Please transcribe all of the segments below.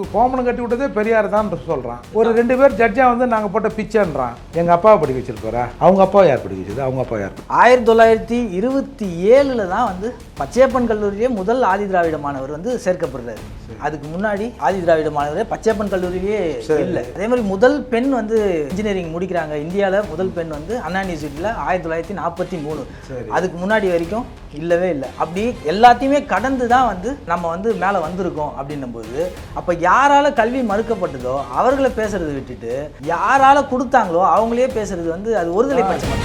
கோமணம் கட்டி விட்டதே பெரியார் தான் சொல்றான். ஒரு ரெண்டு பேர் ஜட்ஜா வந்து நாங்க போட்ட பிச்சைன்றான். எங்க அப்பாவை படிக்க வச்சிருப்பாரா அவங்க அப்பாவை யார் படிக்க வச்சது அவங்க அப்பா யார்? ஆயிரத்தி தொள்ளாயிரத்தி இருபத்தி ஏழில் தான் வந்து பச்சையப்பன் கல்லூரியிலே முதல் ஆதி திராவிட மாணவர் வந்து சேர்க்கப்படுறாரு. அதுக்கு முன்னாடி ஆதி திராவிட மாணவர் பச்சையப்பன் கல்லூரியிலே இல்லை. அதே மாதிரி முதல் பெண் வந்து இன்ஜினியரிங் முடிக்கிறாங்க. இந்தியாவில் முதல் பெண் வந்து அண்ணா யூனிவர்சிட்டியில் ஆயிரத்தி தொள்ளாயிரத்தி நாற்பத்தி மூணு. அதுக்கு முன்னாடி வரைக்கும் இல்லவே இல்லை. அப்படி எல்லாத்தையுமே கடந்து தான் வந்து நம்ம வந்து மேலே வந்திருக்கோம் அப்படின்னும் போது அப்போ யாரால கல்வி மறுக்கப்பட்டதோ அவர்களை பேசுறதை விட்டுட்டு யாரால கொடுத்தாங்களோ அவங்களே பேசுறது வந்து அது ஒருதலை பட்சம்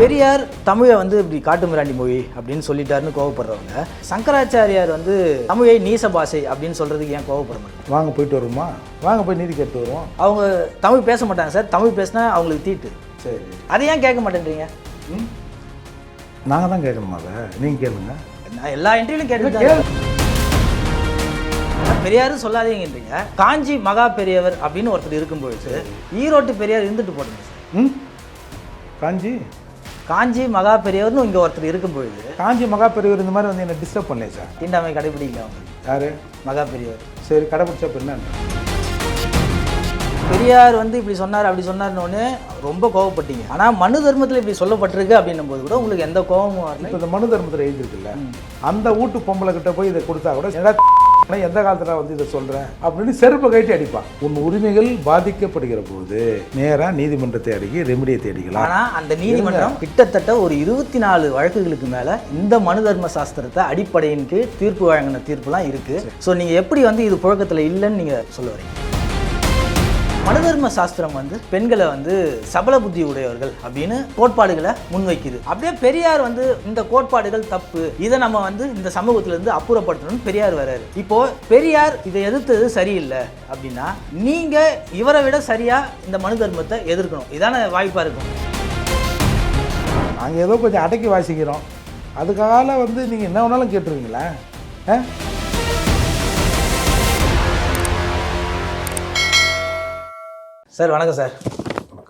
பெரியார் தமிழை வந்து இப்படி காட்டுமிராண்டி மொழி அப்படின்னு சொல்லிட்டாருன்னு கோவப்படுறவங்க சங்கராச்சாரியார் வந்து தமிழை நீச பாஷை அப்படின்னு சொல்றதுக்கு ஏன் கோவப்பட மாட்டாங்க? வாங்க போயிட்டு வருமா வாங்க போய் நீதி கேட்டு வருவோம். அவங்க தமிழ் பேச மாட்டாங்க சார். தமிழ் பேசினா அவங்களுக்கு தீட்டு. சரி. அதை ஏன் கேட்க மாட்டேன்றீங்க? நாங்கள் தான் கேட்கணுமா அதை? நீங்கள் கேளுங்க. நான் எல்லா இன்டர்வியூலையும் கேட்டு பெரியாரும் சொல்லாதீங்கன்றீங்க காஞ்சி மகா பெரியவர் அப்படின்னு ஒருத்தர் இருக்கும்பொழுது ஈரோட்டு பெரியார் இருந்துட்டு போடுங்க சார் ம்? காஞ்சி? காஞ்சி மகா பெரியவர்னு இங்கே ஒருத்தர் இருக்கும்பொழுது காஞ்சி மகா பெரியவர் இந்த மாதிரி வந்து என்னை டிஸ்டர்ப் பண்ணலையே சார். தீண்டாமை கடைபிடிக்கல அவங்க. யாரு? மகா பெரியவர். சரி கடைபிடிச்ச என்ன? பெரியார் வந்து இப்படி சொன்னார் அப்படி சொன்னார்னு ரொம்ப கோவப்பட்டீங்க. ஆனால் மனு தர்மத்தில் இப்படி சொல்லப்பட்டிருக்கு அப்படின்னும் போது கூட உங்களுக்கு எந்த கோபமும் வரல. இப்போ இந்த மனு தர்மத்தில் எழுதிருக்குல்ல அந்த வீட்டு பொம்பளை கிட்ட போய் இதை கொடுத்தா கூட நான் எந்த காலத்துல வந்து இதை சொல்றேன்? அப்படின்னு செருப்பை கட்டி அடிப்பான். உன் உரிமைகள் பாதிக்கப்படுகிற போது நேரா நீதிமன்றத்தை அணுகி ரெமிடியை தேடிக்கலாம். ஆனா அந்த நீதிமன்றம் கிட்டத்தட்ட ஒரு இருபத்தி நாலு வழக்குகளுக்கு மேல இந்த மனு தர்ம சாஸ்திரத்தை அடிப்படையின் கீழ் தீர்ப்பு வழங்கின தீர்ப்புலாம் இருக்கு. ஸோ நீங்க எப்படி வந்து இது புழக்கத்துல இல்லைன்னு நீங்க சொல்ல வரீங்க? மனுதர்ம சாஸ்திரம் வந்து பெண்களை வந்து சபல புத்தி உடையவர்கள் அப்படின்னு கோட்பாடுகளை முன்வைக்குது. அப்படியே பெரியார் வந்து இந்த கோட்பாடுகள் தப்பு. இதை நம்ம வந்து இந்த சமூகத்திலிருந்து அப்புறப்படுத்தணும்னு பெரியார் வராரு இப்போ பெரியார் இதை எதிர்த்தது சரியில்லை அப்படின்னா நீங்க இவரை விட சரியா இந்த மனு தர்மத்தை எதிர்க்கணும். இதான வாய்ப்பா இருக்கும். நாங்கள் ஏதோ கொஞ்சம் அடக்கி வாசிக்கிறோம். அதுக்காக வந்து நீங்கள் என்ன வேணாலும் கேட்டுருவீங்களா? ஆ? சார் வணக்கம் சார்.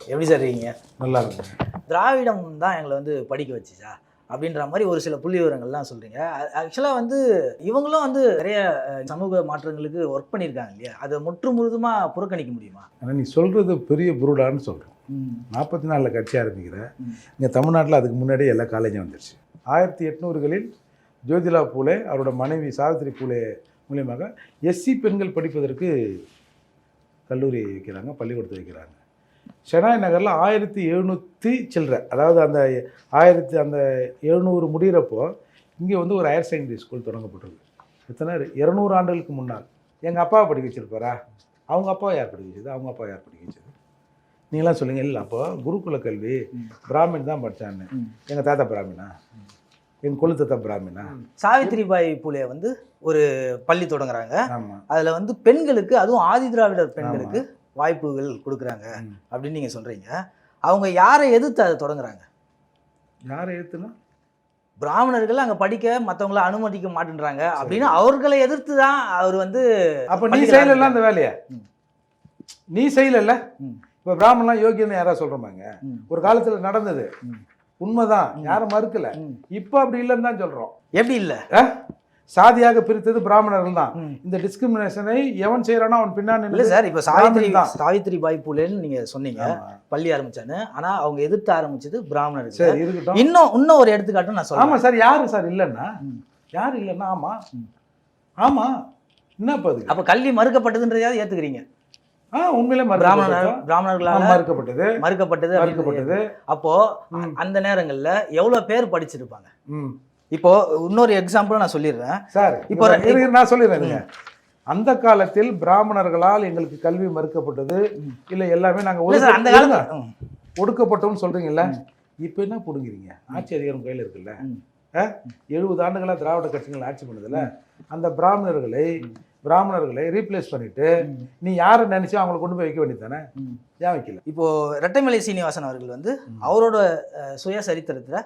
எப்படி சார் இருக்கீங்க? நல்லா இருக்குங்க திராவிடம் தான் எங்களை வந்து படிக்க வச்சுச்சா? அப்படின்ற மாதிரி ஒரு சில புள்ளி விவரங்கள்லாம் சொல்கிறீங்க ஆக்சுவலாக வந்து இவங்களும் வந்து நிறைய சமூக மாற்றங்களுக்கு ஒர்க் பண்ணியிருக்காங்க இல்லையா? அதை முற்று முழுதுமாக புறக்கணிக்க முடியுமா? ஆனால் நீ சொல்கிறது பெரிய புருடான்னு சொல்கிறேன் நாற்பத்தி நாலில் கட்சி ஆரம்பிக்கிற ம். இங்கே தமிழ்நாட்டில் அதுக்கு முன்னாடியே எல்லா காலேஜும் வந்துருச்சு. ஆயிரத்தி எட்நூறுகளில் ஜோதிலா பூலே அவரோட மனைவி சாவித்திரி பூலே மூலியமாக எஸ்சி பெண்கள் படிப்பதற்கு கல்லூரி வைக்கிறாங்க பள்ளிக்கூடத்தை வைக்கிறாங்க. ஷெனாய் நகரில் ஆயிரத்தி எழுநூற்றி சில்லற அதாவது அந்த ஆயிரத்தி அந்த எழுநூறு முடிகிறப்போ இங்கே வந்து ஒரு ஹையர் செகண்டரி ஸ்கூல் தொடங்கப்பட்டிருக்கு. எத்தனை? இரநூறு ஆண்டுகளுக்கு முன்னால். எங்கள் அப்பாவை படிக்க வச்சிருப்பாரா? அவங்க அப்பாவை யார் படிக்க வச்சது? அவங்க அப்பா யார் படிக்க வச்சது? நீங்களாம் சொல்லுங்க இல்லை அப்போ குருகுல கல்வி பிராமின் தான் படித்தான்னு. எங்கள் தாத்தா பிராமினா? எங்கள் கொழு தாத்தா பிராமினா. சாவித்திரிபாய் பூலே வந்து ஒரு பள்ளி தொடங்குறாங்க. அதில் வந்து பெண்களுக்கு அதுவும் ஆதி திராவிடர் பெண்களுக்கு வாய்ப்புகள் கொடுக்குறாங்க அப்படின்னு நீங்கள் சொல்கிறீங்க அவங்க யாரை எதிர்த்து அதை தொடங்குறாங்க? யாரை ஏற்றுனா பிராமணர்கள் அங்கே படிக்க மற்றவங்கள அனுமதிக்க மாட்டேன்றாங்க அப்படின்னு அவர்களை எதிர்த்து தான் அவர் வந்து அப்போ நீ செய்யல அந்த வேலையை. நீ செய்யலல்ல? ம். இப்போ பிராமணலாம் யோகியன்னு யாரா சொல்கிறோமாங்க. ஒரு காலத்தில் நடந்தது. உண்மைதான். யாரும் மறுக்கல. இப்போ அப்படி இல்லைன்னு தான் சொல்கிறோம் எப்படி இல்லை? சாதியாக பிரித்தது பிராமணர்கள் தான். இந்த டிஸ்கிரிமினேஷனை எவன் செய்யறானோ அவன் பின்னாடி இல்லை சார் இப்போ தான். சாவித்திரி பாய் பூலேன்னு நீங்கள் சொன்னீங்க. பள்ளி ஆரம்பிச்சான்னு ஆனால் அவங்க எதிர்த்து ஆரம்பிச்சது பிராமணர்கள் சரி இருக்கட்டும். இன்னும் இன்னும் ஒரு எடுத்துக்காட்டும் நான் சொல்றேன். ஆமா சார் யாரு சார் இல்லைன்னா. யாரு இல்லைன்னா ஆமா. ஆமா. என்னப்பா அது அப்போ கல்வி மறுக்கப்பட்டதுன்றதையாவது ஏத்துக்கிறீங்க. உண்மையிலே பிராமணர் பிராமணர்களால மறுக்கப்பட்டது. மறுக்கப்பட்டது மறுக்கப்பட்டது. அப்போ. அந்த நேரங்கள்ல எவ்வளவு பேர் படிச்சிருப்பாங்க? இப்போ இன்னொரு எக்ஸாம்பிள் நான் சொல்லிடுறேன். சார் இப்போ நான் சொல்லிடுறேன் அந்த காலத்தில் பிராமணர்களால் எங்களுக்கு கல்வி மறுக்கப்பட்டது. இல்ல எல்லாமே நாங்க இல்ல சார் அந்த ஒடுக்க- காலத்துல ம். ஒடுக்கப்பட்டோம்னு சொல்றீங்கல்ல? இப்போ என்ன புடுங்குறீங்க? ஆட்சி அதிகாரம் கையில் இருக்குல்ல. எழுபது ஆண்டுகளா திராவிட கட்சிகள் ஆட்சி பண்ணுதுல அந்த பிராமணர்களை பிராமணர்களை ரீப்ளேஸ் பண்ணிட்டு நீ யாரை நினைச்சோ அவங்களை கொண்டு போய் வைக்க வேண்டியது தானே ம். ஏன் வைக்கல? இப்போ ரெட்டைமலை சீனிவாசன் அவர்கள் வந்து அவரோட சுய சரித்திரத்துல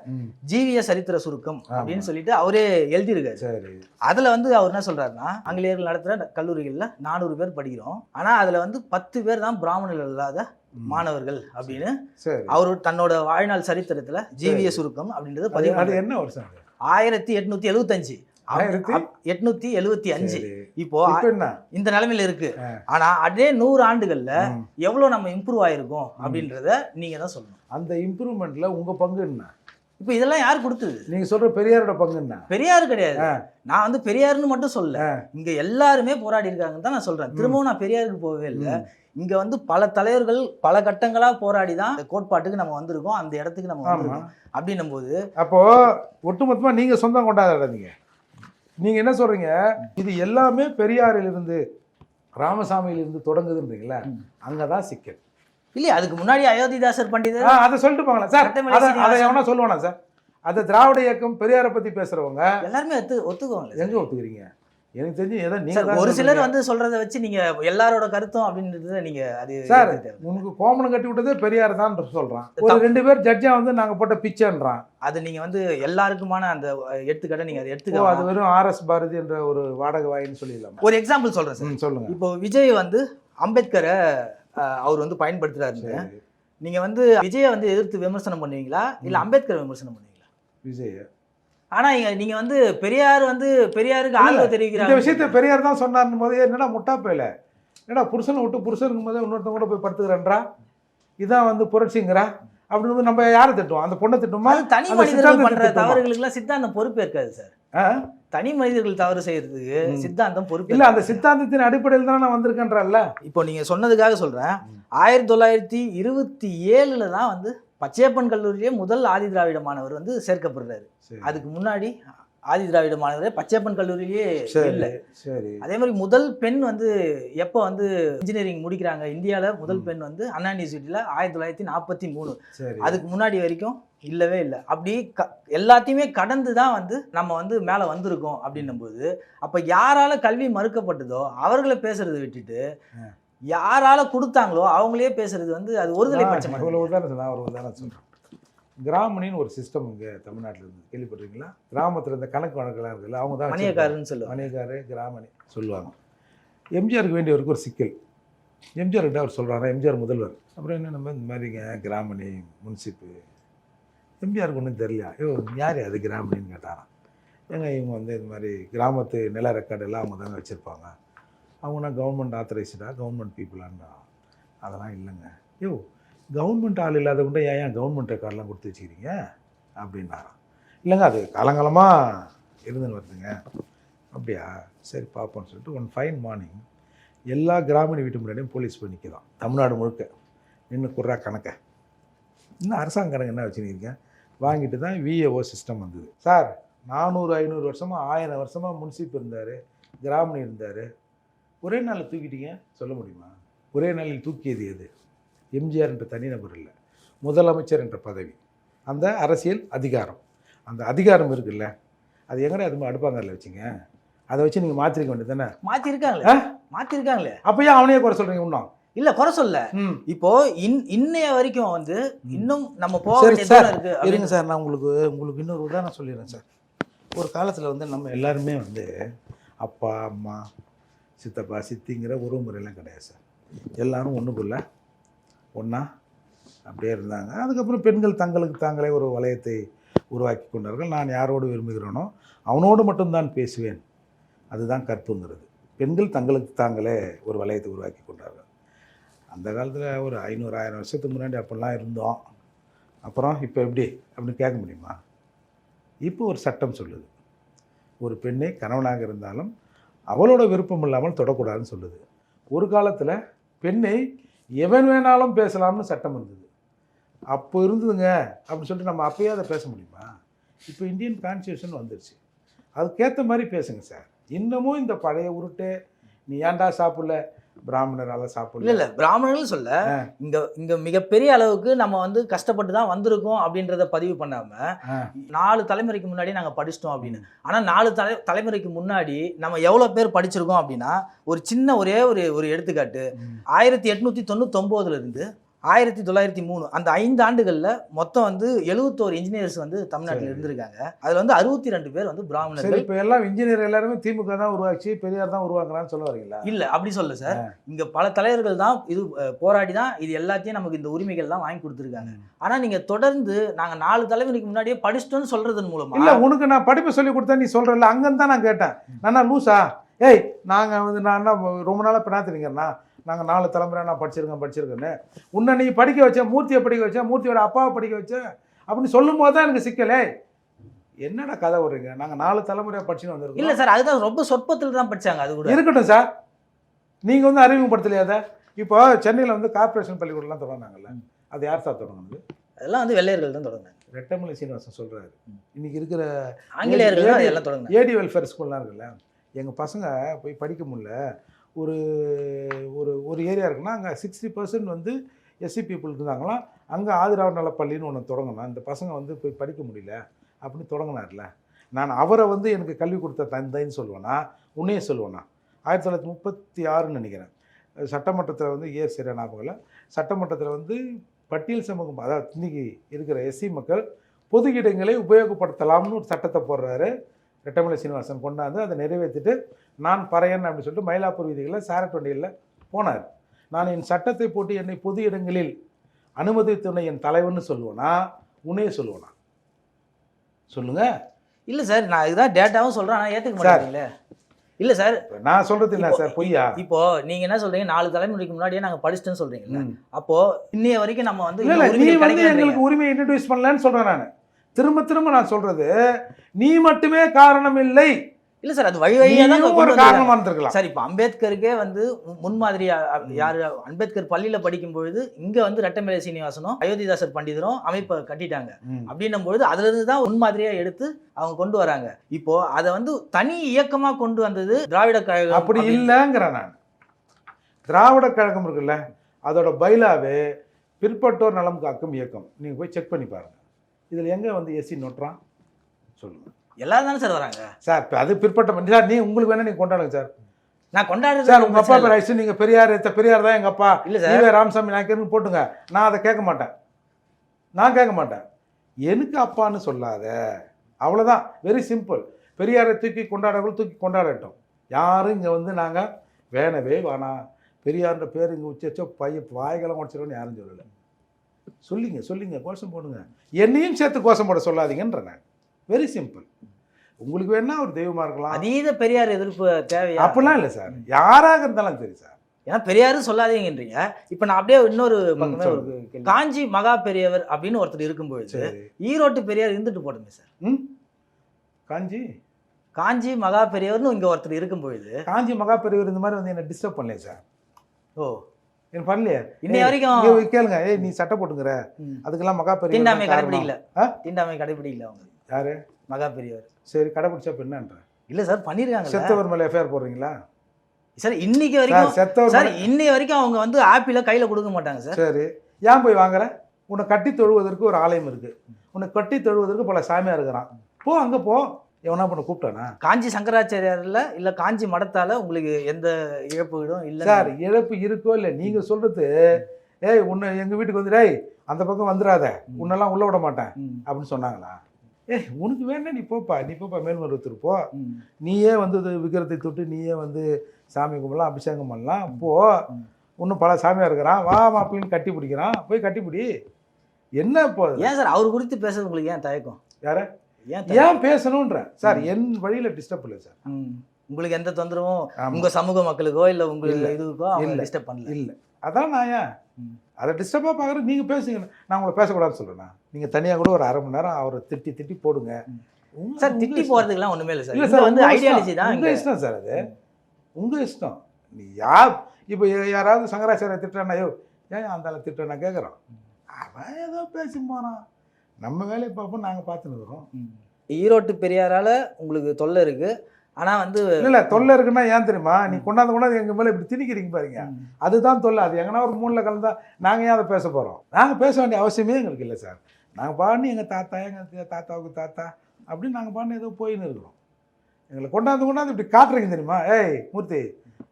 ஜீவிய சரித்திர சுருக்கம் அப்படின்னு சொல்லிட்டு அவரே எழுதியிருக்காரு. சரி. அதுல வந்து அவர் என்ன சொல்றாருன்னா ஆங்கிலேயர்கள் நடத்துற கல்லூரிகள்ல நானூறு பேர் படிக்கிறோம். ஆனா அதுல வந்து பத்து பேர் தான் பிராமணர்கள் இல்லாத மாணவர்கள் அப்படின்னு அவர் தன்னோட வாழ்நாள் சரித்திரத்துல ஜீவிய சுருக்கம் அப்படின்றது பதிவு என்ன வருஷம் ஆயிரத்தி எட்நூத்தி எழுபத்தஞ்சு எட்நூத்தி எழுவத்தி அஞ்சு. இப்போ இந்த நிலைமையில இருக்கு. ஆனா அதே நூறு ஆண்டுகள்ல. எவ்வளவு நம்ம இம்ப்ரூவ் ஆயிருக்கோம் அப்படின்றத நீங்க தான் சொல்லணும். அந்த இம்ப்ரூவ்மெண்ட்ல உங்க பங்கு என்ன? இப்போ இதெல்லாம் யார் கொடுத்தது? நீங்க சொல்ற பெரியாரோட பங்கு என்ன? பெரியார் கிடையாது. நான் வந்து பெரியாருன்னு மட்டும் சொல்ல. இங்க எல்லாருமே போராடி இருக்காங்கன்னு தான் நான் சொல்றேன். திரும்பவும் நான் பெரியாருக்கு போகவே இல்லை. இங்க வந்து பல தலைவர்கள் பல கட்டங்களா போராடி தான் இந்த கோட்பாட்டுக்கு நம்ம வந்திருக்கோம். அந்த இடத்துக்கு நம்ம வந்திருக்கோம். அப்படின்னும் போது அப்போ ஒட்டுமொத்தமா நீங்க சொந்தம் கொண்டாடாதீங்க நீங்க என்ன சொல்றீங்க? இது எல்லாமே பெரியாரிலிருந்து ராமசாமியிலிருந்து தொடங்குதுன்றீங்களா ம். அங்கதான் சிக்கல். இல்லையா அதுக்கு முன்னாடி அயோத்திதாசர் பண்டிதர் அதை சொல்லிட்டு போங்களேன் சார் அதை. எவனா சொல்லுவானா சார்? அதை திராவிட இயக்கம் பெரியாரை பத்தி பேசுறவங்க. எல்லாருமே ஒத்து ஒத்துக்குவாங்க எங்க ஒத்துக்கிறீங்க? எனக்கு தெரிஞ்சு ஏதோ நீங்க சார் தான் ஒரு சிலர். வந்து சொல்றத வச்சு நீங்க எல்லாரோட கருத்தும் அப்படின்றத நீங்க அது சார். உனக்கு கோமணம் கட்டி விட்டதே பெரியார் தான் சொல்றான். ஒரு ரெண்டு பேர் ஜட்ஜா வந்து நாங்க போட்ட பிச்சைன்றான் அது நீங்க வந்து எல்லாருக்குமான அந்த எடுத்துக்காட்ட நீங்க அதை எடுத்துக்க அது வெறும் ஆர்எஸ் பாரதி என்ற ஒரு வாடகை வாயின்னு சொல்லிடலாம்? ஒரு எக்ஸாம்பிள் சொல்றேன் சார். ம், சொல்லுங்க. இப்போ விஜய் வந்து அம்பேத்கரை அவர் வந்து பயன்படுத்துறாருங்க. சரி. நீங்க வந்து விஜயை வந்து எதிர்த்து விமர்சனம் பண்ணுவீங்களா? இல்ல அம்பேத்கர் விமர்சனம் பண்ணுவீங்களா? விஜய் ஆனா இங்க நீங்க வந்து பெரியார் வந்து பெரியாருக்கு ஆதரவு இந்த தெரிவிக்கிறாங்க. விஷயத்த பெரியார் தான் சொன்னார்னு போதே என்னடா முட்டா போயில? என்னடா புருஷனை விட்டு புருஷனுக்கும் போதே இன்னொருத்தவங்க கூட போய் படுத்துக்கிறேன்றா? இதான் வந்து புரட்சிங்கிறா? அப்படின்னு நம்ம யாரை திட்டுவோம்? அந்த பொண்ணை திட்டுமா தனி மனிதர்கள் பண்ற? தவறுகளுக்குலாம் சித்தாந்தம் பொறுப்பு இருக்காது சார்? தனி மனிதர்கள் தவறு செய்யறதுக்கு. சித்தாந்தம் பொறுப்பு இல்ல அந்த. சித்தாந்தத்தின் அடிப்படையில் தான் நான் வந்திருக்கேன்றல்ல? இப்போ நீங்க சொன்னதுக்காக சொல்றேன். ஆயிரத்தி தொள்ளாயிரத்தி இருபத்தி ஏழுல தான் வந்து பச்சையப்பன் கல்லூரியிலே முதல் ஆதி திராவிட மாணவர் வந்து சேர்க்கப்படுறாரு. சரி. அதுக்கு முன்னாடி ஆதி திராவிட மாணவரே பச்சையப்பன் கல்லூரியிலேயே இல்லை. சரி. அதே மாதிரி முதல் பெண் வந்து எப்போ வந்து இன்ஜினியரிங் முடிக்கிறாங்க இந்தியாவில் முதல் பெண் வந்து அண்ணா யூனிவர்சிட்டியில் ஆயிரத்தி தொள்ளாயிரத்தி நாற்பத்தி மூணு. அதுக்கு முன்னாடி வரைக்கும் இல்லவே இல்லை. அப்படி க எல்லாத்தையுமே கடந்து தான் வந்து நம்ம வந்து மேலே வந்திருக்கோம் அப்படின்னும் போது அப்போ யாரால கல்வி மறுக்கப்பட்டதோ அவர்களை பேசுறதை விட்டுட்டு யாரால கொடுத்தாங்களோ அவங்களே பேசுறது வந்து அது ஒருதலை பட்சம் இவ்வளவு உதாரணம் நான் ஒரு உதாரணம் சொல்றேன். கிராமணின்னு ஒரு சிஸ்டம் இங்க தமிழ்நாட்டுல இருந்து கேள்விப்பட்டிருக்கீங்களா? கிராமத்துல இந்த கணக்கு வழக்கெல்லாம் இருக்குல்ல அவங்க தான். மணியக்காரன்னு சொல்லுவாங்க. மணியக்காரு கிராமணி சொல்லுவாங்க. எம்ஜிஆருக்கு வேண்டியவருக்கு ஒரு சிக்கல். எம்ஜிஆர் கிட்ட அவர் சொல்கிறாரு எம்ஜிஆர் முதல்வர். அப்புறம் என்ன நம்ம இந்த மாதிரிங்க கிராமணி முன்சிப்பு. எம்ஜிஆருக்கு ஒன்றும் தெரியல ஐயோ யார் அது கிராமணின்னு கேட்டாராம். ஏங்க இவங்க வந்து இந்த மாதிரி கிராமத்து நில ரெக்கார்டு எல்லாம் அவங்க தாங்க வச்சுருப்பாங்க. அவங்கன்னா கவர்மெண்ட் ஆத்தரைஸ்டா கவர்மெண்ட் பீப்புளான்னா அதெல்லாம் இல்லைங்க. ஐயோ கவர்மெண்ட் ஆள் இல்லாதவங்க ஏன் ஏன் கவர்மெண்ட் ரெக்கார்ட்லாம் கொடுத்து வச்சுக்கிறீங்க? அப்படின்னாராம் இல்லைங்க அது காலங்காலமாக இருந்துன்னு வருதுங்க. அப்படியா? சரி பார்ப்போம்னு சொல்லிட்டு ஒன் ஃபைன் மார்னிங் எல்லா கிராமீண வீட்டு முன்னாடியும் போலீஸ் போய் நிற்கலாம் தமிழ்நாடு முழுக்க. நின்று குர்ரா கணக்கை. இன்னும் அரசாங்க கணக்கு என்ன வச்சுருக்கீங்க? வாங்கிட்டு தான் விஏஓ சிஸ்டம் வந்தது. சார் நானூறு ஐநூறு வருஷமாக ஆயிரம் வருஷமாக முன்சிப் இருந்தார் கிராமணி இருந்தார். ஒரே நாளில் தூக்கிட்டீங்க? சொல்ல முடியுமா? ஒரே நாளில் தூக்கியது எது? எம்ஜிஆர் என்ற தனிநபர் இல்லை. முதலமைச்சர் என்ற பதவி. அந்த அரசியல் அதிகாரம். அந்த அதிகாரம் இருக்குல்ல அது எங்கடா அதுமா அடுப்பாங்கல்ல வச்சுங்க? அதை வச்சு நீங்கள் மாற்றிருக்க வேண்டியது தானே மாத்திருக்காங்களே. ஆ? மாத்திருக்காங்களே. அப்போ ஏன் அவனையே குறை சொல்கிறீங்க இன்னும்? இல்ல குறை சொல்ல. இப்போ இன் இன்னைய வரைக்கும் வந்து இன்னும் நம்ம போக சரி இருங்க சார் நான் உங்களுக்கு உங்களுக்கு இன்னொரு உதாரணம் சொல்லிடுறேன் சார். ஒரு காலத்தில் வந்து நம்ம எல்லாருமே வந்து அப்பா அம்மா சித்தப்பா சித்திங்கிற உறவு முறையெல்லாம் கிடையாது சார். எல்லாரும் ஒன்றுக்குள்ள ஒன்றா அப்படியே இருந்தாங்க. அதுக்கப்புறம் பெண்கள் தங்களுக்கு தாங்களே ஒரு வளையத்தை உருவாக்கி கொண்டார்கள். நான் யாரோடு விரும்புகிறேனோ அவனோடு மட்டும்தான் பேசுவேன். அதுதான் கற்புங்கிறது. பெண்கள் தங்களுக்கு தாங்களே ஒரு வளையத்தை உருவாக்கி கொண்டார்கள். அந்த காலத்தில் ஒரு ஐநூறு ஆயிரம் வருஷத்துக்கு முன்னாடி அப்படிலாம் இருந்தோம். அப்புறம் இப்போ எப்படி அப்படின்னு கேட்க முடியுமா? இப்போ ஒரு சட்டம் சொல்லுது. ஒரு பெண்ணை கணவனாக இருந்தாலும் அவளோட விருப்பம் இல்லாமல் தொடக்கூடாதுன்னு சொல்லுது. ஒரு காலத்தில் பெண்ணை எவன் வேணாலும் பேசலாம்னு சட்டம் இருந்தது. அப்போ இருந்ததுங்க அப்படின்னு சொல்லிட்டு நம்ம அப்பயே அதை பேச முடியுமா? இப்போ இந்தியன் கான்ஸ்டியூஷன் வந்துருச்சு. அதுக்கேற்ற மாதிரி பேசுங்க சார். இன்னமும் இந்த பழைய உருட்டு நீ ஏன்டா சாப்பிடல? பிராமணரால சாப்பிடல இல்ல பிராமணர்கள் சொல்ல. இங்க இங்க மிகப்பெரிய அளவுக்கு நம்ம வந்து கஷ்டப்பட்டு தான் வந்திருக்கோம் அப்படின்றத பதிவு பண்ணாம. நாலு தலைமுறைக்கு முன்னாடி நாங்க படிச்சிட்டோம் அப்படின்னு ஆனா நாலு தலை தலைமுறைக்கு முன்னாடி நம்ம எவ்வளவு பேர் படிச்சிருக்கோம் அப்படின்னா ஒரு சின்ன ஒரே ஒரு ஒரு எடுத்துக்காட்டு. ஆயிரத்தி எட்நூத்தி தொண்ணூத்தொன்பதுல இருந்து ஆயிரத்தி தொள்ளாயிரத்தி மூணு. அந்த ஐந்து ஆண்டுகள்ல மொத்தம் வந்து எழுபத்தோரு இன்ஜினியர்ஸ் வந்து தமிழ்நாட்டில். இருந்திருக்காங்க. அதுல வந்து அறுபத்தி ரெண்டு பேர் வந்து பிராமணர்கள். இப்போ எல்லாம் இன்ஜினியர் எல்லாருமே திமுக தான் உருவாச்சு பெரியார் தான் உருவாக்குறான்னு சொல்ல வரீங்களா? இல்ல அப்படி சொல்ல சார். இங்க பல தலைவர்கள் தான் இது போராடி தான் இது எல்லாத்தையும் நமக்கு இந்த உரிமைகள் தான் வாங்கி கொடுத்துருக்காங்க. ஆனா நீங்க தொடர்ந்து நாங்க நாலு தலைவருக்கு முன்னாடியே படிச்சிட்டோம்னு சொல்றதன் மூலமா இல்ல உனக்கு நான் படிப்பு சொல்லி கொடுத்தா நீ சொல்றல அங்கன்னு தான் நான் கேட்டேன். நான் லூசா? ஏய் நாங்க வந்து நான் என்ன ரொம்ப நாளா பினாத்துறீங்கண்ணா நாங்க நாலு தலைமுறை நான் படிச்சிருக்கேன் படிச்சிருக்கேன்னு. உன்னை நீ படிக்க வச்ச மூர்த்தியை படிக்க வச்ச மூர்த்தியோட அப்பாவை படிக்க வச்ச அப்படின்னு சொல்லும் போது தான் எனக்கு சிக்கலே. என்னடா கதை விடுறீங்க நாங்க நாலு தலைமுறையா படிச்சுன்னு இல்ல வந்திருக்கோம் சார் அதுதான் ரொம்ப சொற்பத்தில் தான் படிச்சாங்க அது கூட. இருக்கட்டும் சார். நீங்க வந்து அறிமுகப்படுத்தலையா அதை? இப்போ சென்னையில வந்து கார்ப்பரேஷன் பள்ளிக்கூடம்லாம் தொடங்கினாங்கல்ல. அது யார் சார் தொடங்குனது? அதெல்லாம் வந்து வெள்ளையர்கள் தான் தொடங்கினாங்க. ரெட்டமலை சீனிவாசன் சொல்றாரு. இன்னைக்கு இருக்கிற ஆங்கிலேயர்கள் அதெல்லாம் தொடங்கினாங்க. ஏடி வெல்ஃபேர் ஸ்கூல்லாம் இருக்குல்ல. எங்கள் பசங்க போய் படிக்க முடியல. ஒரு ஒரு ஒரு ஏரியா இருக்குன்னா அங்கே சிக்ஸ்டி பர்சன்ட் வந்து எஸ்சி பீப்புள் இருந்தாங்களாம். அங்கே ஆதிராவர் நல பள்ளின்னு ஒன்று தொடங்கணும் இந்த பசங்க வந்து போய் படிக்க முடியல அப்படின்னு தொடங்கினார்ல. நான் அவரை வந்து எனக்கு கல்வி கொடுத்த தந்தைன்னு சொல்லுவேன்னா உன்னையே சொல்லுவேண்ணா ஆயிரத்தி தொள்ளாயிரத்தி முப்பத்தி ஆறுன்னு நினைக்கிறேன். சட்டமன்றத்தில் வந்து ஏ சரியா ஞாபகம் இல்லை. சட்டமன்றத்தில் வந்து பட்டியல் சமூகம் அதாவது இன்னைக்கு இருக்கிற எஸ்சி மக்கள் பொது இடங்களை உபயோகப்படுத்தலாம்னு ஒரு சட்டத்தை போடுறாரு. ரெட்டமலை சீனிவாசன் கொண்டாந்து அதை நிறைவேற்றிட்டு நான் பறையன் அப்படின்னு சொல்லிட்டு மயிலாப்பூர் வீதிகளில் சாரட் வண்டிகளில் போனார். நான் என் சட்டத்தை போட்டு என்னை பொது இடங்களில் அனுமதித்துணை என் தலைவன்னு சொல்லுவேனா? உன்னையே சொல்லுவேனா? சொல்லுங்க. இல்ல சார் நான் இதுதான் டேட்டாவும் சொல்றேன் ஆனா ஏத்துக்க சார். மாட்டீங்களே இல்ல சார் நான் சொல்றது இல்லை சார் பொய்யா? இப்போ நீங்க என்ன சொல்றீங்க நாலு தலைமுறைக்கு முன்னாடியே நாங்க படிச்சிட்டோம்னு சொல்றீங்கல்ல. ம். அப்போ இன்னைய வரைக்கும் நம்ம வந்து நீ கிடைக்கலன்றீங்க. எங்களுக்கு உரிமையை இன்ட்ரடியூஸ் பண்ணலன்னு சொல்றேன் நான். திரும்ப திரும்ப நான் சொல்றது நீ மட்டுமே காரணம் இல்லை. இல்ல சார் அது வழி வழியா தான் நீயும் கொண்டு ஒரு வந்திருக்காங்க. காரணமா இருந்திருக்கலாம். சார் இப்போ அம்பேத்கருக்கே வந்து மு- முன்மாதிரி அ- அ- யாரு அம்பேத்கர் பள்ளியில படிக்கும் பொழுது இங்க வந்து ரெட்டமலை சீனிவாசனும் அயோத்திதாசர் பண்டிதரும் அமைப்பை கட்டிட்டாங்க. அப்படின்னும் பொழுது அதுல இருந்து தான் முன்மாதிரியா எடுத்து அவங்க கொண்டு வராங்க. இப்போ அதை வந்து தனி இயக்கமா கொண்டு வந்தது திராவிட கழகம் அப்படி இல்லைங்கிறேன் நான். திராவிட கழகம் இருக்குல்ல அதோட பைலாவே பிற்பட்டோர் நலம் காக்கும் இயக்கம். நீங்க போய் செக் பண்ணி பாருங்க. இதுல எங்க வந்து எஸ்சி நோட்டுறான்? சொல்லுங்க. எல்லாரும் தானே சார் வராங்க? சார் இப்ப அது பிற்பட்ட சார் நீ உங்களுக்கு வேணா நீங்க கொண்டாடுங்க சார். நான் கொண்டாடுறது சார் உங்க அப்பா பேர் ஐசு நீங்க பெரியார் பெரியார் தான் எங்க அப்பா. இல்ல சார். ராமசாமி நாயக்கர்னு போட்டுங்க. நான் அதை கேட்க மாட்டேன். நான் கேட்க மாட்டேன். எனக்கு அப்பான்னு சொல்லாத. அவ்வளவுதான். வெரி சிம்பிள் பெரியாரை தூக்கி கொண்டாடவர்கள் தூக்கி கொண்டாடட்டும். யாரும் இங்க வந்து நாங்க வேணவே வேணாம். பெரியார்ன்ற பேர் இங்க உச்சச்சோ பைய வாய்கெல்லாம் உடச்சிருவோன்னு யாரும் சொல்லலை. சொல்லிங்க சொல்லிங்க கோஷம் போடுங்க. என்னையும் சேர்த்து கோஷம் போட சொல்லாதீங்கன்ற நான். வெரி சிம்பிள் உங்களுக்கு வேணா ஒரு தெய்வமா இருக்கலாம். அதீத பெரியார் எதிர்ப்பு தேவையா? அப்படிலாம் இல்லை சார். யாராக இருந்தாலும் சரி சார். ஏன்னா பெரியாரும் சொல்லாதீங்கன்றீங்க. இப்போ நான் அப்படியே இன்னொரு பக்கமே ஒரு. காஞ்சி மகா பெரியவர் அப்படின்னு ஒருத்தர் இருக்கும்பொழுது சரி. ஈரோட்டு பெரியார் இருந்துட்டு போடுமே சார். காஞ்சி? காஞ்சி மகா பெரியவர்னு இங்க ஒருத்தர் இருக்கும் பொழுது காஞ்சி மகா பெரியவர் இந்த மாதிரி வந்து என்ன டிஸ்டர்ப் பண்ணலையே சார். ஓ. என்ன பண்ணலையே. இன்னைய ஏய், வரைக்கும் கேளுங்க. ஏய் நீ சட்டை போட்டுங்கிற. அதுக்கெல்லாம் மகா பெரியவர் தீண்டாமை. கடைபிடிக்கல? தீண்டாமை கடைபிடிக்கல அவங்க. யாரு? மகா பெரியவர். சரி கடைபிடிச்சா என்னன்ற? இல்ல சார் பண்ணிருக்காங்க செத்தவர் மேல எஃப்ஐஆர் போடுறீங்களா? சார் இன்னைக்கு வரைக்கும் செத்தவர் சார் மேல இன்னைய வரைக்கும் அவங்க வந்து ஆப்பிள கையில கொடுக்க மாட்டாங்க சார். சரி. ஏன் போய் வாங்குற? உன்னை கட்டி தொழுவதற்கு ஒரு ஆலயம் இருக்கு. உன்னை கட்டி தொழுவதற்கு பல சாமியார் இருக்கிறான். போ அங்க போ. எவனா பண்ண கூப்பிட்டானா? காஞ்சி சங்கராச்சாரியார்ல இல்ல காஞ்சி மடத்தால உங்களுக்கு எந்த இழப்புகளும் இல்ல சார் இழப்பு இருக்கோ இல்லை நீங்க சொல்றது ஏய் உன்னை எங்க வீட்டுக்கு வந்து டேய் அந்த பக்கம் வந்துடாத உன்னெல்லாம் உள்ள விட மாட்டேன் அப்படின்னு சொன்னாங்களா? ஏய் உனக்கு வேணா நீ போப்பா நீ போப்பா மேல்மருவத்தூர் போ. நீயே வந்து விக்கிரத்தை தொட்டு நீயே வந்து சாமி கும்பலாம் அபிஷேகம் பண்ணலாம் போ. இன்னும் பல சாமியார் இருக்கிறான் வா மாப்பிள்ளைன்னு கட்டி பிடிக்கிறான். போய் கட்டி பிடி. என்ன இப்போ? ஏன் சார் அவர் குறித்து பேசுறது உங்களுக்கு ஏன் தயக்கம்? யார? ஏன்? ஏன் பேசணுன்ற சார் என் வழியில டிஸ்டர்ப் இல்லை சார். உங்களுக்கு எந்த தொந்தரவும் ஆமா. உங்க சமூக மக்களுக்கோ இல்ல. உங்களுக்கு இதுக்கோ இல்ல. டிஸ்டர்ப் பண்ணல. இல்லை. அதான் நான் ஏன். அதை டிஸ்டர்பாக பார்க்குறது நீங்கள் பேசுங்க. நான் உங்களை பேசக்கூடாதுன்னு சொல்கிறேன்னா நீங்கள் தனியாக கூட ஒரு அரை மணி நேரம் அவரை திட்டி திட்டி போடுங்க. சார் திட்டி இஷ்டம். போறதுக்குலாம் ஒண்ணுமே இல்ல சார். இல்ல சார் வந்து ஐடியாலஜி. தான் உங்க இங்க. இஷ்டம் சார் அது. உங்க இஷ்டம். நீ யார்? இப்போ யாராவது சங்கராச்சாரிய திட்டுறானா? ஐயோ ஏன் அந்த நான் கேட்குறோம் அவன் ஏதோ பேசி போறான். நம்ம வேலையை பார்ப்போம் நாங்கள் பார்த்துன்னு இருக்கிறோம். ஈரோட்டு பெரியாரால உங்களுக்கு தொல்லை இருக்கு. ஆனா வந்து இல்லை தொல்லை இருக்குன்னா ஏன் தெரியுமா? நீ கொண்டாந்து கொண்டாந்து எங்கள் மேலே இப்படி திணிக்கிறீங்க பாருங்க. அதுதான் தொல்லை. அது எங்கன்னா ஒரு மூணில் கலந்தா நாங்கள் ஏன் அதை பேச போகிறோம் நாங்கள் பேச வேண்டிய அவசியமே எங்களுக்கு இல்லை சார். நாங்கள் பாட்டு எங்கள் தாத்தா எங்கள் தாத்தாவுக்கு தாத்தா அப்படின்னு நாங்கள் பாட்டு ஏதோ போயின்னு இருக்கிறோம். எங்களை கொண்டாந்து கொண்டாந்து இப்படி காட்டுறீங்க தெரியுமா? ஏய் மூர்த்தி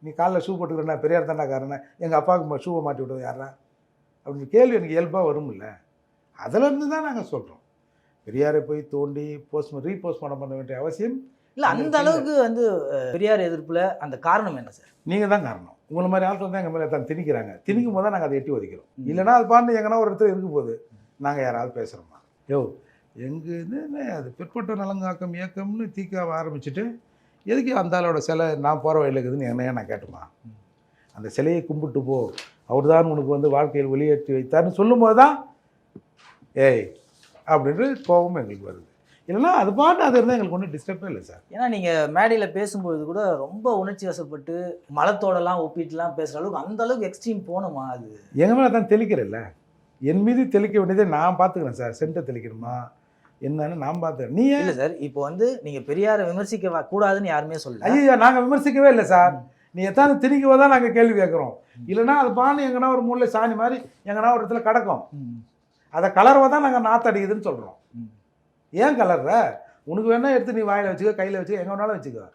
நீ காலைல ஷூ போட்டுக்கிறேன்னா பெரியார் தாண்டா காரன எங்கள் அப்பாவுக்கு ஷூவை மாட்டி விட்டது யாரா அப்படின்னு கேள்வி எனக்கு இயல்பாக வரும்ல. அதிலிருந்து தான் நாங்கள் சொல்கிறோம் பெரியாரை போய் தோண்டி போஸ்ட் ரீபோஸ்ட்மார்ட்டம் பண்ண வேண்டிய அவசியம் இல்ல அந்த அளவுக்கு வந்து பெரியார் எதிர்ப்புல அந்த காரணம் என்ன சார்? நீங்கள் தான் காரணம். உங்களை மாதிரி ஆட்கள் தான் எங்கள் மேலே தான் திணிக்கிறாங்க? திணிக்கும் போது தான் நாங்கள் அதை எட்டி ஒதுக்கிறோம். இல்லைன்னா அது பாட்டு எங்கன்னா ஒரு இடத்துல இருக்க போகுது. நாங்கள் யாராவது பேசுகிறோமா யோ என்ன? அது பிற்பட்ட நலங்காக்கம் இயக்கம்னு தீக்காவை ஆரம்பிச்சுட்டு எதுக்கு அந்த ஆளோட சிலை நான் போகிற வழியில் இருக்குதுன்னு என்னையா நான் கேட்டுமா? அந்த சிலையை கும்பிட்டு போ. அவர் தான் உனக்கு வந்து வாழ்க்கையில் வெளியேற்றி வைத்தார்னு சொல்லும்போது தான் ஏய் அப்படின்ட்டு கோபம் எங்களுக்கு வருது. இல்லைன்னா அது பாட்டு அது இருந்தால் எங்களுக்கு ஒன்றும் டிஸ்டர்பே இல்லை சார். ஏன்னா நீங்க மேடையில பேசும்பொழுது கூட ரொம்ப உணர்ச்சி வசப்பட்டு மலத்தோடலாம் ஒப்பிட்டுலாம் பேசுற அளவுக்கு அந்த அளவுக்கு எக்ஸ்ட்ரீம் போகணுமா அது? எங்கள் மேலே தான் தெளிக்கிறல்ல என் மீது தெளிக்க வேண்டியதை நான் பார்த்துக்கிறேன் சார். சென்ட்டை தெளிக்கணுமா? என்னன்னு நான் பார்த்துக்கிறேன். நீ இல்ல சார் இப்போ வந்து நீங்க பெரியாரை விமர்சிக்க கூடாதுன்னு யாருமே சொல்லல. ஐயா நாங்கள் விமர்சிக்கவே இல்லை சார். நீ எத்தான திணிக்கவோ தான் நாங்கள் கேள்வி கேட்குறோம். இல்லைன்னா அது பானு எங்கன்னா ஒரு மூலை சாணி மாதிரி எங்கன்னா ஒரு இடத்துல கிடக்கும். அதை கலர்வை தான் நாங்கள் நாத்தடிக்குதுன்னு சொல்கிறோம் ஏன் கலர்ற? உனக்கு வேணால் எடுத்து நீ வாயில் வச்சுக்கோ கையில் வச்சுக்கோ எங்கே வேணாலும் வச்சுக்கோ.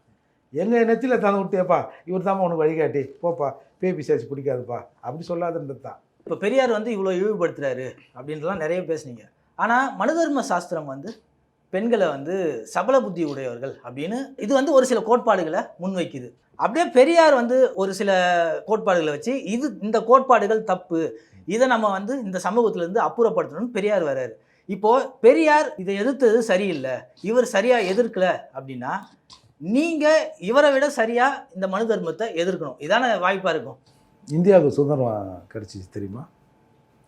எங்கள் நெத்தியில் தந்து விட்டியப்பா இவர் தாம்மா உனக்கு வழிகாட்டி போப்பா பேபி சேச்சு பிடிக்காதுப்பா அப்படி சொல்லாதுன்றது தான். இப்போ பெரியார் வந்து இவ்வளோ இழிவுபடுத்துறாரு அப்படின்றலாம் நிறைய பேசுனீங்க. ஆனால் மனுதர்ம சாஸ்திரம் வந்து பெண்களை வந்து சபல புத்தி உடையவர்கள் அப்படின்னு இது வந்து ஒரு சில கோட்பாடுகளை முன்வைக்குது. அப்படியே பெரியார் வந்து ஒரு சில கோட்பாடுகளை வச்சு இது இந்த கோட்பாடுகள் தப்பு இதை நம்ம வந்து இந்த சமூகத்துல இருந்து அப்புறப்படுத்தணும்னு பெரியார் வர்றாரு. இப்போ பெரியார் இதை எதிர்த்தது சரியில்லை. இவர் சரியா எதிர்க்கல அப்படின்னா நீங்க இவரை விட சரியா இந்த மனு தர்மத்தை எதிர்க்கணும். இதான வாய்ப்பா இருக்கும். இந்தியாவுக்கு சுதந்திரம் கிடச்சிச்சு தெரியுமா?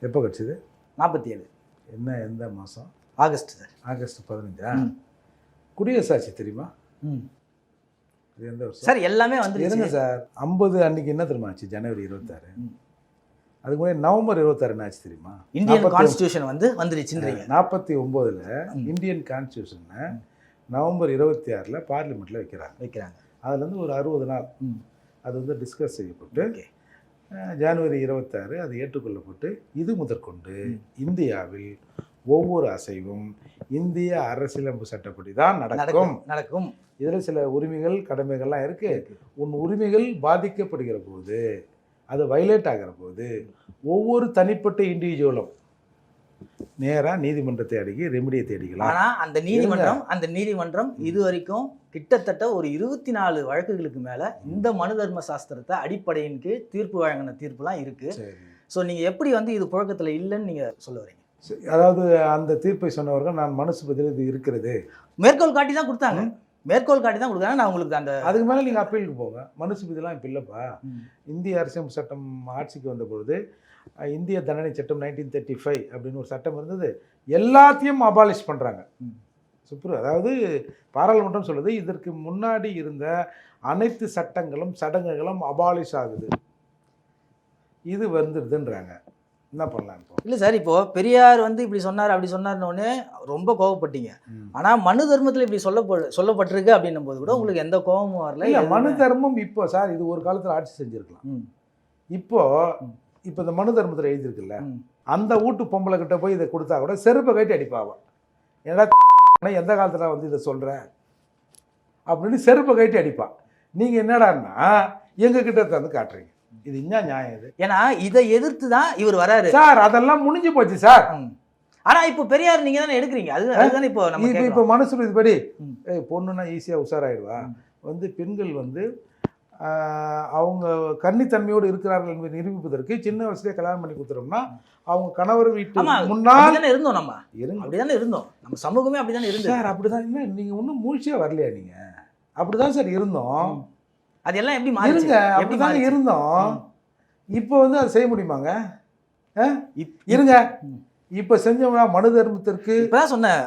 எப்போ கிடச்சிது? நாற்பத்தி ஏழு என்ன எந்த மாதம்? August sir. ஆகஸ்ட் பதினஞ்சா. குடியரசாட்சி தெரியுமா? ம். இது எந்த வருஷம்? சார் எல்லாமே வந்து இருங்க சார்? ஐம்பது அன்னைக்கு என்ன தெரியுமா ஆச்சு? ஜனவரி இருபத்தாறு. அதுக்கு முன்னாடி நவம்பர் இருபத்தாறு ஆச்சு தெரியுமா? இந்தியன் கான்ஸ்டியூஷன் வந்து வந்துருச்சுன்றீங்க. நாற்பத்தி ஒம்போதில். இந்தியன் கான்ஸ்டியூஷனை நவம்பர் இருபத்தி ஆறில் பார்லிமெண்ட்டில் வைக்கிறாங்க. வைக்கிறாங்க. அதுலேருந்து ஒரு அறுபது நாள். அது வந்து டிஸ்கஸ் செய்யப்பட்டு ஜனவரி இருபத்தாறு அது ஏற்றுக்கொள்ளப்பட்டு இது முதற்கொண்டு. இந்தியாவில் ஒவ்வொரு அசைவும் இந்திய அரசியலமைப்பு சட்டப்படி தான் நடக்கும். நடக்கும் இதில் சில உரிமைகள் கடமைகள்லாம் இருக்கு. உன் உரிமைகள் பாதிக்கப்படுகிற போது அது வயலேட் ஆகிற போது ஒவ்வொரு தனிப்பட்ட இண்டிவிஜுவலும் நேராக நீதிமன்றத்தை அணுகி ரெமிடியை தேடிக்கலாம். ஆனா அந்த நீதிமன்றம் அந்த நீதிமன்றம் இது வரைக்கும் கிட்டத்தட்ட ஒரு இருபத்தி நாலு வழக்குகளுக்கு மேல இந்த மனு தர்ம சாஸ்திரத்தை அடிப்படையின் கீழ் தீர்ப்பு வழங்கின தீர்ப்புலாம் இருக்கு. சரி. ஸோ நீங்க எப்படி வந்து இது புழக்கத்துல இல்லைன்னு நீங்க சொல்ல வரீங்க? அதாவது அந்த தீர்ப்பை சொன்னவர்கள் நான் மனசு பதில் இது இருக்கிறது. மேற்கோள் காட்டி தான் கொடுத்தாங்க மேற்கோள் காட்டி தான் கொடுத்தாங்க நான் உங்களுக்கு அந்த அதுக்கு மேலே நீங்கள் அப்பீலுக்கு போங்க. மனசு பதிலாம் இப்போ இல்லைப்பா. இந்திய அரசியல் சட்டம் ஆட்சிக்கு வந்த பொழுது இந்திய தண்டனை சட்டம் நைன்டீன் தேர்ட்டி ஃபைவ் அப்படின்னு ஒரு சட்டம் இருந்தது. எல்லாத்தையும் அபாலிஷ் பண்ணுறாங்க. சுப்ரு அதாவது பாராளுமன்றம் சொல்லுது இதற்கு முன்னாடி இருந்த அனைத்து சட்டங்களும் சடங்குகளும் அபாலிஷ் ஆகுது. இது வந்துடுதுன்றாங்க என்ன பண்ணலாம் இப்போ? இல்ல சார் இப்போ பெரியார் வந்து இப்படி சொன்னார் அப்படி சொன்னார்னு உடனே ரொம்ப கோவப்பட்டீங்க. ஆனா மனு தர்மத்துல இப்படி சொல்ல சொல்லப்பட்டிருக்கு அப்படின்னும் போது கூட உங்களுக்கு எந்த கோபமும் வரல இல்லை மனு தர்மம் இப்போ சார் இது ஒரு காலத்தில் ஆட்சி செஞ்சிருக்கலாம். இப்போ. இப்போ இந்த மனு தர்மத்தில் எழுதியிருக்குல்ல. அந்த வீட்டு பொம்பளை கிட்ட போய் இதை கொடுத்தா கூட செருப்பை கட்டி அடிப்பாவ. ஏன்னா எந்த காலத்தில் வந்து இதை சொல்ற? அப்படின்னு செருப்பை கட்டி அடிப்பா. நீங்கள் என்னடான்னா எங்க கிட்ட வந்து காட்டுறீங்க. இது என்ன நியாயம் இது? ஏன்னா இதை எதிர்த்து தான் இவர் வராரு. சார் அதெல்லாம் முடிஞ்சு போச்சு சார். ஆனா இப்போ பெரியார் நீங்க தானே எடுக்கிறீங்க? அது அதுதானே இப்போ நம்ம இப்போ. மனசு இதுபடி பொண்ணுன்னா ஈஸியாக உஷாராயிடுவா. வந்து பெண்கள் வந்து அவங்க கன்னித்தன்மையோடு இருக்கிறார்கள் என்பதை நிரூபிப்பதற்கு சின்ன வயசுலேயே கல்யாணம் பண்ணி கொடுத்துறோம்னா அவங்க கணவர் வீட்டு முன்னால் இருந்தோம் நம்ம. இருங்க. அப்படிதானே இருந்தோம். நம்ம சமூகமே அப்படிதானே இருந்தது. சார் அப்படிதான். இல்லை நீங்கள் ஒன்றும் மூழ்ச்சியாக வரலையா நீங்க? அப்படிதான் சார் இருந்தோம். ம். அது எல்லாம் எப்படி இருங்க அப்படிதான்? இருந்தோம். இப்போ வந்து அதை செய்ய முடியுமாங்க இருங்க. இப்போ செஞ்சோம்னா மனு தர்மத்திற்கு இப்பதான் சொன்னேன்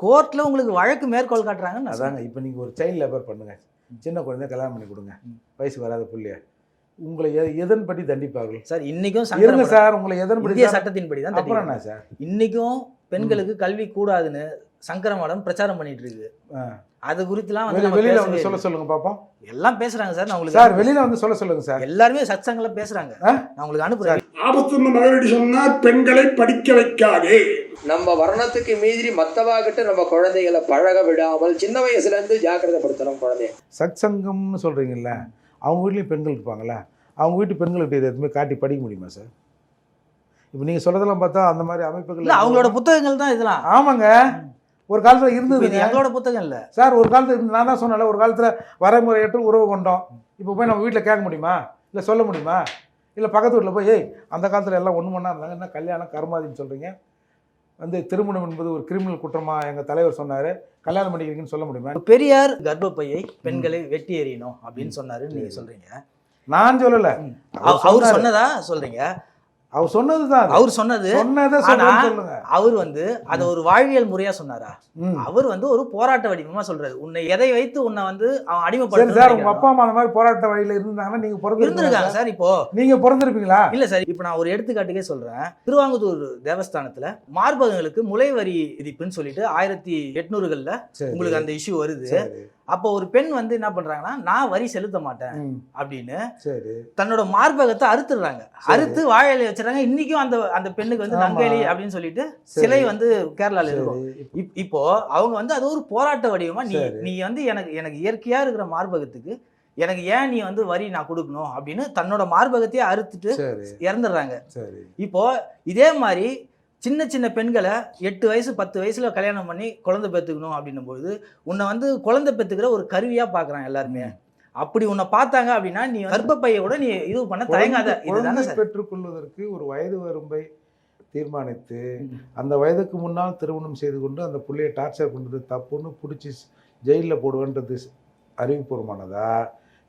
கோர்ட்ல உங்களுக்கு வழக்கு மேற்கோள் காட்டுறாங்கன்னு அதாங்க இப்போ நீங்கள் ஒரு சைல்டு லேபர் பண்ணுங்க சின்ன குழந்தைய கல்யாணம் பண்ணி கொடுங்க. வயசு வராத புள்ளைய உங்களை எதன்படி தண்டிப்பார்கள். சார் இன்னைக்கும் இருங்க சார் உங்களை எதன்படி இந்திய தான்- சட்டத்தின்படி தான் அப்புறம். என்ன சார்? இன்னைக்கும் பெண்களுக்கு கல்வி கூடாதுன்னு சங்கர மடம் பிரச்சாரம் பண்ணிட்டு இருக்கு. அது குறித்துலாம் வந்து வெளியில வந்து சொல்ல. சொல்லுங்க பாப்போம். எல்லாம் பேசுறாங்க சார் நான் சார் உங்களுக்கு வெளியில வந்து சொல்ல சொல்லுங்க சார். எல்லாருமே சத்சங்கல பேசுறாங்க? நான் உங்களுக்கு அனுப்புறேன். ஆபத்துன்னு மகளிர் சொன்னா பெண்களை படிக்க வைக்காதே. நம்ம வர்ணத்துக்கு மீறி மத்தவா கிட்ட நம்ம குழந்தைகளை பழக விடாமல் சின்ன வயசுல இருந்து ஜாக்கிரதைப்படுத்தணும் குழந்தைய. சத் சங்கம்னு சொல்றீங்கல்ல. அவங்க வீட்லயும் பெண்கள் இருப்பாங்கல்ல அவங்க வீட்டு பெண்கள்கிட்ட இதை எதுவுமே காட்டி படிக்க முடியுமா சார் இப்போ நீங்கள் சொல்கிறதெல்லாம் பார்த்தா அந்த மாதிரி இல்ல அமைப்புகள் அவங்களோட புத்தகங்கள் தான் இதெல்லாம். ஆமாங்க. ஒரு காலத்தில் இருந்தது எங்களோட புத்தகம் இல்ல. சார் ஒரு காலத்துல இருந்து நான் தான் சொன்னேன்ல ஒரு காலத்தில் வரைமுறையற்ற உறவு கொண்டோம். இப்போ போய் நம்ம வீட்டில் கேட்க முடியுமா? இல்லை சொல்ல முடியுமா? இல்லை பக்கத்து வீட்டில் போய் ஏய் அந்த காலத்தில் எல்லாம் ஒன்று மணி இருந்தாங்க என்ன கல்யாணம் கருமாதின்னு சொல்கிறீங்க வந்து திருமணம் என்பது ஒரு கிரிமினல் குற்றமா எங்கள் தலைவர் சொன்னார். கல்யாணம் பண்ணிக்கிறீங்கன்னு சொல்ல முடியுமா? பெரியார் கர்ப்பப்பையை பெண்களை வெட்டி எறியணும் அப்படின்னு சொன்னாரு நீங்க சொல்றீங்க. நான் சொல்லலை. அவ- அவர் சொன்னதா சொல்றீங்க? அவர் சொன்னது தான் அவர் சொன்னது. அவர் வந்து அத ஒரு வாழ்வியல் முறையா சொன்னாரா. அவர் வந்து ஒரு போராட்ட வடிவமா சொல்றாரு. உன்னை எதை வைத்து உன்னை வந்து அவன் சரி சார் உங்க அடிமைப்படுத்த அப்பா அம்மா அந்த மாதிரி போராட்ட வழியில இருந்தாங்கன்னா நீங்க பிறந்திருக்கீங்களா இருந்திருக்காங்க சார்? இப்போ. நீங்க பிறந்திருப்பீங்களா? இல்ல சார் இப்போ நான் ஒரு எடுத்துக்காட்டுக்கே சொல்றேன். திருவாங்கூர் தேவஸ்தானத்துல மார்பகங்களுக்கு முளைவரி விதிப்புன்னு சொல்லிட்டு ஆயிரத்தி எட்நூறுகள்ல உங்களுக்கு அந்த இஷ்யூ வருது. அப்போ ஒரு பெண் வந்து என்ன பண்றாங்கன்னா நான் வரி செலுத்த மாட்டேன் அப்படின்னு சரி. தன்னோட மார்பகத்தை அறுத்துடுறாங்க. அறுத்து வாழையில வச்சிடறாங்க. இன்னைக்கும் அந்த அந்த பெண்ணுக்கு வந்து. நங்கைலி அப்படின்னு சொல்லிட்டு. சிலை வந்து கேரளால இருக்கும். இப்போ அவங்க வந்து அது ஒரு போராட்ட வடிவமா நீ. நீ வந்து எனக்கு எனக்கு இயற்கையா இருக்கிற மார்பகத்துக்கு எனக்கு ஏன் நீ வந்து வரி நான் கொடுக்கணும் அப்படின்னு தன்னோட மார்பகத்தையே அறுத்துட்டு இறந்துடுறாங்க. இப்போ இதே மாதிரி சின்ன சின்ன பெண்களை எட்டு வயசு பத்து வயசுல கல்யாணம் பண்ணி குழந்தை பெற்றுக்கணும் அப்படின்னும் போது உன்னை வந்து குழந்தை பெற்றுக்கிற ஒரு கருவியா பார்க்கறாங்க எல்லாருமே. அப்படி உன்னை பார்த்தாங்க அப்படின்னா நீ கர்ப்பப்பையை கூட நீ இது பண்ண தயங்காத. இதுதானே பெற்றுக்கொள்வதற்கு ஒரு வயது வரம்பை தீர்மானித்து. அந்த வயதுக்கு முன்னால் திருமணம் செய்து கொண்டு அந்த புள்ளையை டார்ச்சர் பண்ணுறது தப்புன்னு பிடிச்சி ஜெயிலில் போடுவேன்றது அறிவுபூர்வமானதா?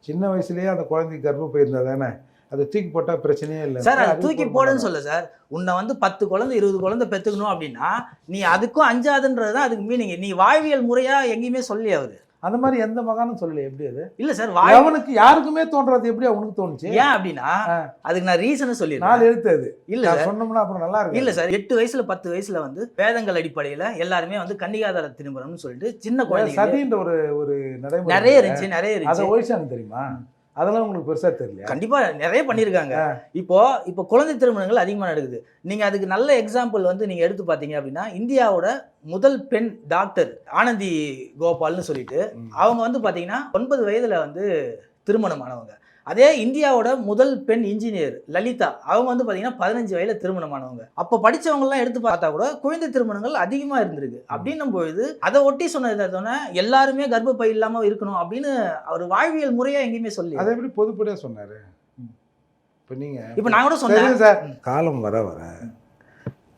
சின்ன வயசுலயே அந்த குழந்தைக்கு கர்ப்பப்பை இருந்தா தானே? அதை தூக்கி போட்டால் பிரச்சனையே இல்லை. சார் அதை தூக்கி போடுன்னு சொல்ல சார். உன்னை வந்து பத்து குழந்தை இருபது குழந்தை பெற்றுக்கணும் அப்படின்னா நீ அதுக்கும் அஞ்சாதுன்றது தான் அதுக்கு மீனிங். நீ வாழ்வியல் முறையா எங்கேயுமே சொல்லி அவரு. அந்த மாதிரி எந்த மகானும் சொல்லல எப்படி அது? இல்ல சார் அவனுக்கு யாருக்குமே தோன்றது எப்படி அவனுக்கு தோணுச்சு? ஏன் அப்படின்னா. அதுக்கு நான் ரீசன் சொல்லிடுறேன். நாலு எழுத்து அது. இல்ல சொன்னோம்னா அப்புறம் நல்லா இருக்கு இல்ல சார் எட்டு வயசுல பத்து வயசுல வந்து வேதங்கள் அடிப்படையில எல்லாருமே வந்து கன்னிகாதார திருமணம்னு சொல்லிட்டு சின்ன குழந்தைங்க. சதின்ற ஒரு ஒரு நிறைய இருந்துச்சு நிறைய அதை இருந்துச்சு. ஒழிச்சாங்க தெரியுமா? அதெல்லாம் உங்களுக்கு பெருசா தெரியல கண்டிப்பா நிறைய பண்ணிருக்காங்க இப்போ இப்போ குழந்தை திருமணங்கள் அதிகமா நடக்குது. நீங்க அதுக்கு நல்ல எக்ஸாம்பிள் வந்து நீங்க எடுத்து பாத்தீங்க அப்படின்னா இந்தியாவோட முதல் பெண் டாக்டர் ஆனந்தி கோபால்னு சொல்லிட்டு அவங்க வந்து பாத்தீங்கன்னா ஒன்பது வயதுல வந்து திருமணமானவங்க அதே இந்தியாவோட முதல் பெண் இன்ஜினியர் லலிதா. அவங்க வந்து பாத்தீங்கன்னா பதினஞ்சு வயதுல திருமணமானவங்க. அப்ப படிச்சவங்க எல்லாம் எடுத்து பார்த்தா கூட குழந்தை திருமணங்கள் அதிகமா இருந்திருக்கு. அப்படின்னும் பொழுது அதை ஒட்டி சொன்னது எல்லாருமே கர்ப்பப்பை இல்லாம இருக்கணும் அப்படின்னு அவர் வாழ்வியல் முறையா எங்கேயுமே சொல்லி அதை எப்படி பொதுப்படியா சொன்னாரு? இப்ப நீங்க இப்ப நான் கூட சொன்னேன். சரி சார் காலம் வர வர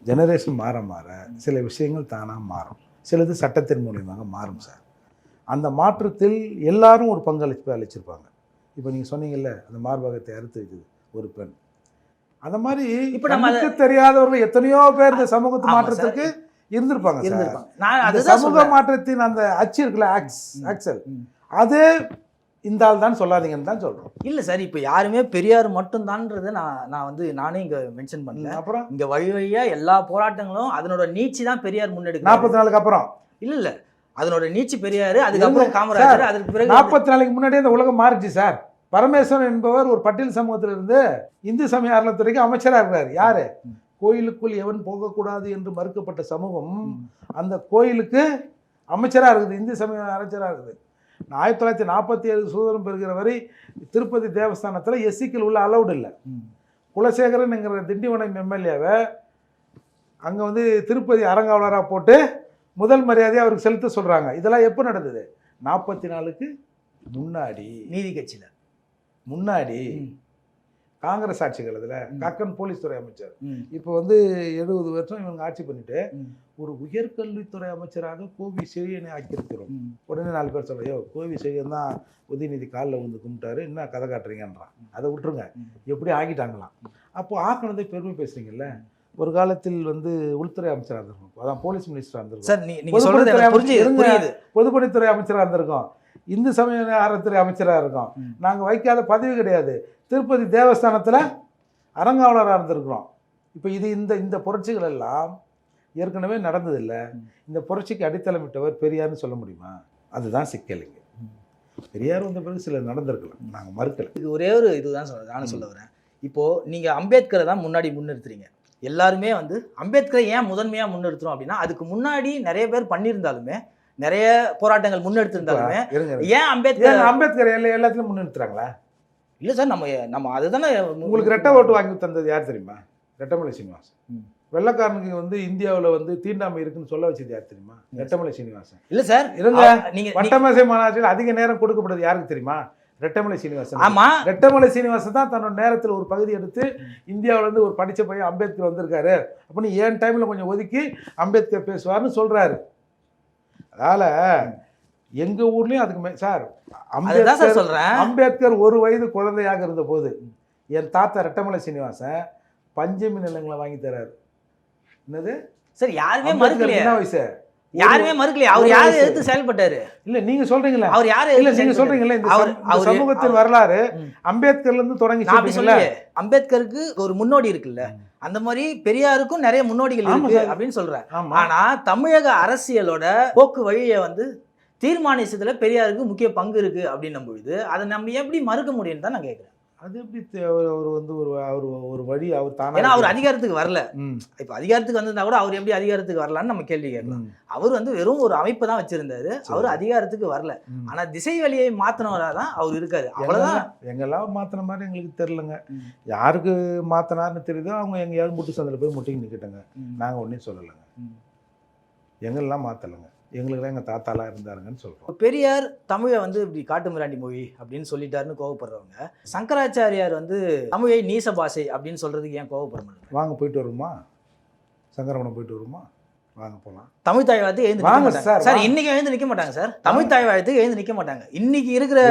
ஜெனரேஷன் மாற மாற சில விஷயங்கள் தானாக மாறும். சிலது சட்டத்தின் மூலியமாக மாறும் சார். அந்த மாற்றத்தில் எல்லாரும் ஒரு பங்களிப்பு அளிச்சிருப்பாங்க. இப்போ நீங்கள் சொன்னீங்கல்ல அந்த மார்பகத்தை அறுத்து வைக்குது ஒரு பெண். அந்த மாதிரி இப்ப நமக்கு தெரியாதவர்கள் எத்தனையோ பேர் இந்த சமூகத்து மாற்றத்துக்கு இருந்திருப்பாங்க இருந்திருப்பாங்க. சமூக மாற்றத்தின் அந்த அச்சு இருக்குல்ல ஆக்ஸ். ஆக்சல். அது இந்த ஆள் தான் சொல்லாதீங்கன்னு தான் சொல்றோம். இல்ல சார் இப்ப யாருமே பெரியார் மட்டும் தான்றதை நான் நான் வந்து நானே இங்க மென்ஷன் பண்ணல. அப்புறம்? இங்க வழி வழியா எல்லா போராட்டங்களும் அதனோட நீட்சி தான் பெரியார் முன்னெடுக்க நாற்பத்தி நாலுக்கு அப்புறம்? இல்ல இல்ல. அதனோட நீட்சி பெரியாரு அதுக்கப்புறம் காமராஜர் அதுக்கு பிறகு நாற்பத்தி நாளைக்கு முன்னாடியே இந்த உலகம் மாறிச்சு சார். பரமேஸ்வரன் என்பவர் ஒரு பட்டியல் சமூகத்திலிருந்து இந்து சமய அறநிலைத்துறைக்கு அமைச்சராக இருக்கிறார் யாரு. கோயிலுக்குள் எவன் போகக்கூடாது என்று மறுக்கப்பட்ட சமூகம் அந்த கோயிலுக்கு அமைச்சராக இருக்குது இந்து சமய அமைச்சராக இருக்குது. ஆயிரத்தி தொள்ளாயிரத்தி நாற்பத்தி ஏழு சுதந்திரம் பெறுகிற வரை திருப்பதி தேவஸ்தானத்தில் எஸ்சிக்கள் உள்ள அலௌடு இல்லை. ம். குலசேகரன்ங்கிற திண்டிவனம் எம்எல்ஏவை அங்கே வந்து திருப்பதி அறங்காவலராக போட்டு முதல் மரியாதையை அவருக்கு செலுத்த சொல்கிறாங்க இதெல்லாம் எப்போ நடந்தது நாற்பத்தி நாலுக்கு முன்னாடி நீதி கட்சியில முன்னாடி. காங்கிரஸ் ஆட்சி காலத்தில் ம். கக்கன் போலீஸ் துறை அமைச்சர். இப்போ வந்து எழுபது வருஷம் இவங்க ஆட்சி பண்ணிட்டு. ஒரு உயர்கல்வித்துறை அமைச்சராக கோவி செழியனை ஆக்கியிருக்கிறோம். உடனே நாலு பேர் சொல்கிறோம் யோ கோவி செழியன் தான் உதயநிதி காலில் வந்து கும்பிட்டாரு என்ன கதை காட்டுறீங்கன்றான் அதை விட்டுருங்க. எப்படி ஆக்கிட்டாங்களாம் அப்போ ஆக்கினதை பெருமை பேசுறீங்கல்ல ஒரு காலத்தில் வந்து உள்துறை அமைச்சராக இருந்திருக்கும். அதான் போலீஸ் மினிஸ்டராக இருந்திருக்கும். சார் நீ நீங்க சொல்றது எனக்கு புரிஞ்சு இருங்க. புரியுது. பொதுப்பணித்துறை அமைச்சராக இருந்திருக்கோம். இந்து சமய அறத்துறை அமைச்சராக இருக்கோம். நாங்கள் வைக்காத பதவி கிடையாது. திருப்பதி தேவஸ்தானத்தில் அறங்காவலராக இருந்திருக்கிறோம். இப்போ இது இந்த இந்த புரட்சிகள் எல்லாம் ஏற்கனவே நடந்ததில்லை. இந்த புரட்சிக்கு அடித்தளமிட்டவர் பெரியார்னு சொல்ல முடியுமா? அதுதான் சிக்கலுங்க. பெரியார் வந்த பிறகு சில நடந்திருக்கலாம். நாங்கள் மறுக்கல. இது ஒரே ஒரு இதுதான் சொல்றேன் நானும் சொல்ல வரேன். இப்போ நீங்க அம்பேத்கரை தான் முன்னாடி முன்னிறுத்துறீங்க. எல்லாருமே வந்து அம்பேத்கரை ஏன் முதன்மையா முன்னிறுத்துறோம் அப்படின்னா அதுக்கு முன்னாடி நிறைய பேர் பண்ணியிருந்தாலுமே நிறைய போராட்டங்கள் முன்னெடுத்திருந்தாலுமே. ஏன் அம்பேத்கர் அம்பேத்கர் எல்லா எல்லாத்துலையும் முன்னிறுத்துறாங்களா இல்ல சார் நம்ம நம்ம அதுதானே உங்களுக்கு ரெட்டை ஓட்டு வாங்கி தந்தது யார் தெரியுமா? ரெட்டமலை சீனிவாசன். வெள்ளக்காரனுக்கு வந்து இந்தியாவுல வந்து தீண்டாமை இருக்குன்னு சொல்ல வச்சது யார் தெரியுமா? ரெட்டமலை சீனிவாசன். இல்ல சார் இருங்க. அவ- நீங்க நீ- வட்டமேசை மாநாட்டில் அதிக நேரம் கொடுக்கப்படுறது யாருக்கு தெரியுமா? ரெட்டமலை சீனிவாசன். ஆமா. ரெட்டமலை சீனிவாசன் தான் தன்னோட நேரத்தில் ஒரு பகுதி எடுத்து இந்தியாவுல இருந்து ஒரு படிச்ச பையன் அம்பேத்கர் வந்திருக்காரு. அப்படின்னு ஏன் டைம்ல கொஞ்சம் ஒதுக்கி அம்பேத்கர் பேசுவார்னு சொல்றாரு. அதனால எங்க ஊர்லயும் அதுக்கு மே- சார் அம்பேத்கர் சொல்றேன். அம்பேத்கர் ஒரு வயது குழந்தையாக இருந்த போது என் தாத்தா ரெட்டமலை சீனிவாசன் பஞ்சமி நிலங்களை வாங்கி தராரு. என்னது? சார் யாருமே மறுக்கலையே. என்ன வயசு. யாருமே மறுக்கலையே. அவர் யாரை. எதிர்த்து செயல்பட்டாரு? இல்ல நீங்க சொல்றீங்களா. அவர் யாரை இல்ல எதிர்த்து நீங்க இந்த அவர்- அவர் சமூகத்தின் வரலாறு. அம்பேத்கர்ல இருந்து தொடங்கி சொல்லலையே அம்பேத்கருக்கு ஒரு முன்னோடி இருக்குல்ல. அந்த மாதிரி பெரியாருக்கும் நிறைய முன்னோடிகள் இருக்கு. அப்படின்னு சொல்றேன் ஆனா தமிழக அரசியலோட போக்கு வழியை வந்து தீர்மானிச்சதுல பெரியாருக்கு முக்கிய பங்கு இருக்கு அப்படின்னும் பொழுது அதை நம்ம எப்படி மறுக்க முடியும்னு தான் நான் கேட்கிறேன் அது எப்படி அவர் வந்து ஒரு அவர் ஒரு வழி அவர் தானா ஏன்னா அவர் அதிகாரத்துக்கு வரல. இப்ப அதிகாரத்துக்கு வந்திருந்தா கூட அவர் எப்படி அதிகாரத்துக்கு வரலான்னு நம்ம கேள்வி கேட்கலாம். அவர் வந்து வெறும் ஒரு அமைப்பு தான் வச்சிருந்தாரு. அவர் அதிகாரத்துக்கு வரல. ஆனா திசை வழியை மாத்தினவரா தான் அவர் இருக்காரு. அவ்வளவுதான். எங்கெல்லாம் மாத்தின மாதிரி எங்களுக்கு தெரியலங்க. யாருக்கு மாத்தினாருன்னு தெரியுதோ அவங்க எங்கேயாவது முட்டு சந்தில் போய் முட்டிக்கு நிக்கிட்டங்க. ம். நாங்க ஒன்றும் சொல்லலைங்க. எங்கெல்லாம் மாத்தலைங்க. எங்களுக்குலாம் எங்க தாத்தாலாம் இருந்தாருங்கன்னு இப்ப பெரியார் தமிழை வந்து இப்படி காட்டு மிராண்டி மொழி அப்படின்னு சொல்லிட்டாருன்னு கோவப்படுறவங்க சங்கராச்சாரியார் வந்து தமிழை நீச பாஷை அப்படின்னு சொல்றதுக்கு ஏன் கோவப்பட மாட்டாங்க? வாங்க போயிட்டு வருமா சங்கரமணம் போயிட்டு வருமா வாங்க போலாம். தமிழ் தாய் வாழ்த்து எழுந்து வாங்க சார், சார். இன்னைக்கு எழுந்து நிக்க மாட்டாங்க சார். தமிழ் தாய் வாழ்த்துக்கு எழுந்து நிக்க மாட்டாங்க. இன்னைக்கு இருக்கிற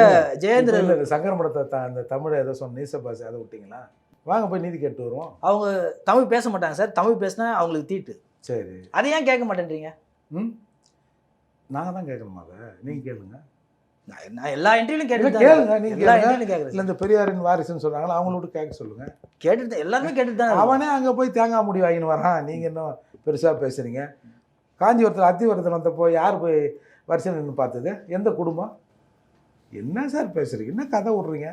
ஜெயேந்திர இல்ல, இல்ல, சங்கரமணத்தை த- அந்த தமிழை ஏதோ சொன்ன நீச பாசை அதை விட்டீங்களா? வாங்க போய் நீதி கேட்டு வருவோம். அவங்க தமிழ் பேச மாட்டாங்க சார். தமிழ் பேசினா அவங்களுக்கு தீட்டு. சரி. அதை ஏன் கேட்க மாட்டேன்றீங்க? ம்? நாங்க தான் கேட்கணுமா அதை? நீங்க கேளுங்க. நான் எல்லா இன்டர்வியூலையும் கேட்டுட்டு கேளுங்க தான் நீங்க எல்லா கேளுங்க. இன்டர்வியூலையும் கேட்குறேன் இல்ல இந்த பெரியாரின் வாரிசுன்னு சொல்றாங்களா அவங்களோட கேட்க சொல்லுங்க. கேட்டுட்டு தான் எல்லாருமே கேட்டுட்டு தான். அவனே அங்க போய் தேங்காய் முடி வாங்கின்னு வரான். நீங்க இன்னும் பெருசா பேசுறீங்க. காஞ்சிபுரத்தில் அத்திவரத்தில் வந்தப்போ யார் போய் வரிசை நின்று பார்த்தது? எந்த குடும்பம்? என்ன சார் பேசுறீங்க? என்ன கதை விட்றீங்க?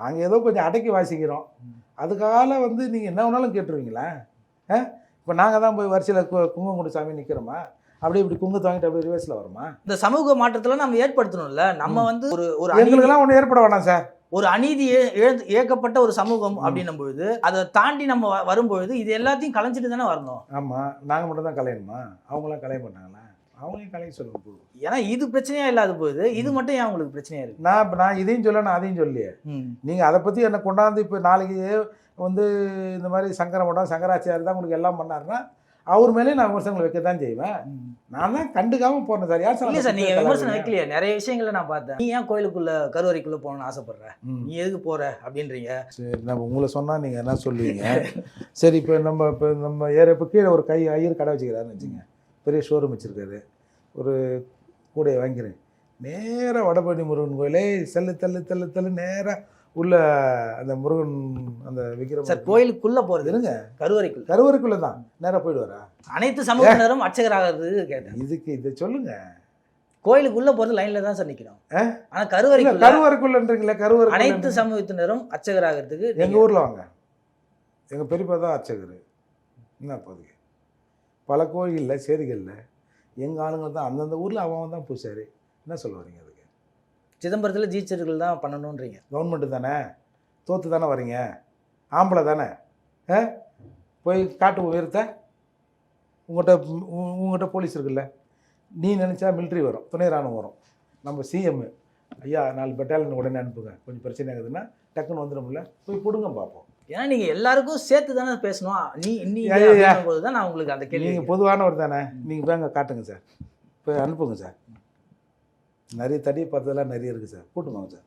நாங்க ஏதோ கொஞ்சம் அடக்கி வாசிக்கிறோம். அதுக்காக வந்து நீங்க என்ன வேணாலும் கேட்டுருவீங்களா? இப்போ நாங்க தான் போய் வரிசையில் குங்குமங்குடி சாமி நிக்கிறோமா? அப்படியே இப்படி குங்குமத்தை வாங்கிட்டு அப்படியே ரிவர்ஸில் வருமா? இந்த சமூக மாற்றத்துல நம்ம ஏற்படுத்தணும்ல. நம்ம வந்து ஒரு ஒரு எங்களுக்கெல்லாம் ஒன்றும் ஏற்பட வேணாம் சார். ஒரு அநீதி இழக்கப்பட்ட ஒரு சமூகம் அப்படின்னும் பொழுது அதை தாண்டி நம்ம வரும்பொழுது இது எல்லாத்தையும் கலைஞ்சிட்டு தானே வரணும். ஆமாம் நாங்கள் மட்டும் தான் கலையணுமா? அவங்களாம் கலைய மாட்டாங்களா? அவங்களையும் கலைய சொல்லுங்க போதும். ஏன்னா இது பிரச்சனையா இல்லாத போகுது இது மட்டும் ஏன் உங்களுக்கு பிரச்சனையா இருக்கு? நான் இப்போ நான் இதையும் சொல்ல நான் அதையும் சொல்லியே நீங்கள் அதை பற்றி என்னை கொண்டாந்து இப்போ நாளைக்கு வந்து இந்த மாதிரி சங்கரமடம் சங்கராச்சாரியர் தான் உங்களுக்கு எல்லாம் பண்ணாருன்னா அவர் மேலே நான் விமர்சனங்களை வைக்க தான் செய்வேன். நான் தான் கண்டுக்காம போறேன் சார். யார் இல்ல சார் நீங்க விமர்சனம் வைக்கல வைக்கலையே. நிறைய விஷயங்களை நான் பார்த்தேன். நீ ஏன் கோயிலுக்குள்ள கருவறைக்குள்ள போகணும்னு ஆசைப்படுற? நீ எதுக்கு போற அப்படின்றீங்க? சரி நம்ம உங்களை சொன்னால் நீங்கள் என்ன சொல்லுவீங்க? சரி இப்போ நம்ம இப்போ நம்ம ஏற இப்போ கீழே ஒரு கை ஐயர் கடை வச்சுக்கிறாருன்னு வச்சுங்க. பெரிய ஷோரூம் வச்சுருக்காரு. ஒரு கூடையை வாங்கிக்கிறேன். நேராக வடபழனி முருகன் கோயிலே செல்லு தள்ளு தள்ளு தள்ளு நேராக உள்ள அந்த முருகன் அந்த விக்கிரம் சார் கோயிலுக்குள்ள போறது இருங்க கருவறைக்குள்ள. கருவறைக்குள்ள தான் நேராக போயிடுவாரா அனைத்து சமூகத்தினரும் அர்ச்சகராகிறது கேட்டேன். இதுக்கு இதை சொல்லுங்க. கோயிலுக்குள்ள போறது லைன்ல தான் சார் நிக்கிறோம். ஆ? ஆனா இல்ல, கருவறைக்குள்ள கருவறைக்குள்ளன்றீங்களே கருவறை அனைத்து சமூகத்தினரும் அர்ச்சகராகிறதுக்கு எங்க ஊர்ல வாங்க. எங்க பெரியப்பா தான் அர்ச்சகர். என்ன அப்போதைக்கு பல கோயில்ல சேரிகளில் எங்க ஆளுங்க தான் அந்தந்த ஊர்ல அவன் தான் பூசாரி. என்ன சொல்ல வரீங்க அதுக்கு? சிதம்பரத்துல ஜீச்சர்கள் தான் பண்ணணும்ன்றீங்க. கவர்மெண்ட்டு தானே? தோத்து தானே வரீங்க ஆம்பளை தானே? ஆ? போய் காட்டு உயர்த்த உங்கள்கிட்ட உங்கள்கிட்ட போலீஸ் இருக்குல்ல? நீ நினச்சா மிலிட்ரி வரும். துணை ராணுவம் வரும். நம்ம சிஎம் ஐயா நாலு பெட்டாலியன் உடனே அனுப்புங்க. கொஞ்சம் பிரச்சனை ஆகுதுன்னா டக்குன்னு வந்துடும்ல. போய் கொடுங்க பார்ப்போம் ஏன்னா நீங்க எல்லாருக்கும் சேர்த்து தானே பேசணும். நீ நீ. போது தான் நான் உங்களுக்கு அந்த கேள்வி நீங்கள் பொதுவானவர் தானே? நீங்கள் போய் அங்கே காட்டுங்க சார். போய் அனுப்புங்க சார். நிறைய தடி பார்த்ததெல்லாம் நிறைய இருக்குது சார். கூட்டுங்க சார்.